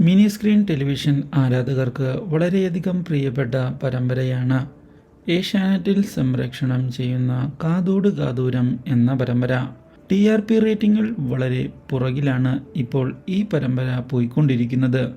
Mini screen television ആരാധകർക്ക് വളരെയധികം പ്രിയപ്പെട്ട പരമ്പരയാണ്. ഏഷ്യാനെറ്റിൽ സംരക്ഷണം ചെയ്യുന്ന കാതോട് കാതൂരം എന്ന പരമ്പര. ടി ആർ പി റേറ്റിംഗിൽ വളരെ പുറകിലാണ് ഇപ്പോൾ ഈ പരമ്പര പോയിക്കൊണ്ടിരിക്കുന്നത്.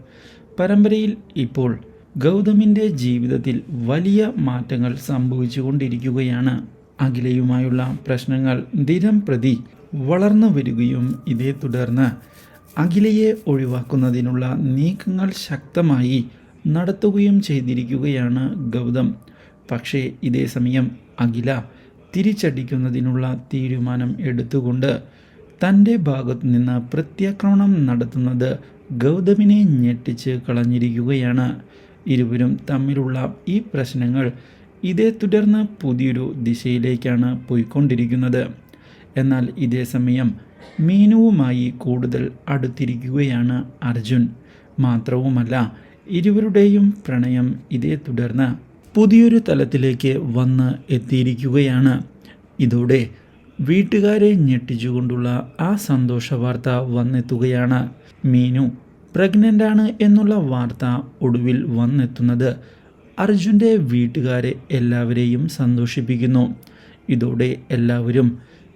പരമ്പരയിൽ ഇപ്പോൾ ഗൗതമിന്റെ ജീവിതത്തിൽ വലിയ മാറ്റങ്ങൾ സംഭവിച്ചുകൊണ്ടിരിക്കുകയാണ്. അഖിലയുമായുള്ള പ്രശ്നങ്ങൾ ദിനം പ്രതി വളർന്നു വരികയും ഇതേ തുടർന്ന് അഖിലയെ ഒഴിവാക്കുന്നതിനുള്ള നീക്കങ്ങൾ ശക്തമായി നടത്തുകയും ചെയ്തിരിക്കുകയാണ് ഗൗതം. പക്ഷേ ഇതേസമയം അഖില തിരിച്ചടിക്കുന്നതിനുള്ള തീരുമാനം എടുത്തുകൊണ്ട് തന്റെ ഭാഗത്തു നിന്ന് പ്രത്യാക്രമണം നടത്തുന്നത് ഗൗതമിനെ ഞെട്ടിച്ച് കളഞ്ഞിരിക്കുകയാണ്. ഇരുവരും തമ്മിലുള്ള ഈ പ്രശ്നങ്ങൾ ഇതേ തുടർന്ന് പുതിയൊരു ദിശയിലേക്കാണ് പോയിക്കൊണ്ടിരിക്കുന്നത്. എന്നാൽ ഇതേ സമയം മീനുവുമായി കൂടുതൽ അടുത്തിരിക്കുകയാണ് അർജുൻ. മാത്രവുമല്ല ഇരുവരുടെയും പ്രണയം ഇതേ തുടർന്ന് പുതിയൊരു തലത്തിലേക്ക് വന്ന് എത്തിയിരിക്കുകയാണ്. ഇതോടെ വീട്ടുകാരെ ഞെട്ടിച്ചുകൊണ്ടുള്ള ആ സന്തോഷ വാർത്ത വന്നെത്തുകയാണ്. മീനു പ്രഗ്നന്റാണ് എന്നുള്ള വാർത്ത ഒടുവിൽ വന്നെത്തുന്നത് അർജുന്റെ വീട്ടുകാരെ എല്ലാവരെയും സന്തോഷിപ്പിക്കുന്നു. ഇതോടെ എല്ലാവരും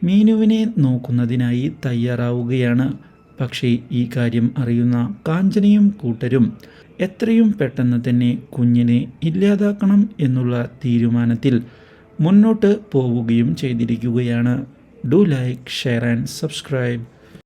മീനുവിനെ നോക്കുന്നതിനായി തയ്യാറാവുകയാണ്. പക്ഷേ ഈ കാര്യം അറിയുന്ന കാഞ്ചനയും കൂട്ടരും എത്രയും പെട്ടെന്ന് തന്നെ കുഞ്ഞിനെ ഇല്ലാതാക്കണം എന്നുള്ള തീരുമാനത്തിൽ മുന്നോട്ട് പോവുകയും ചെയ്തിരിക്കുകയാണ്. Do like share and subscribe.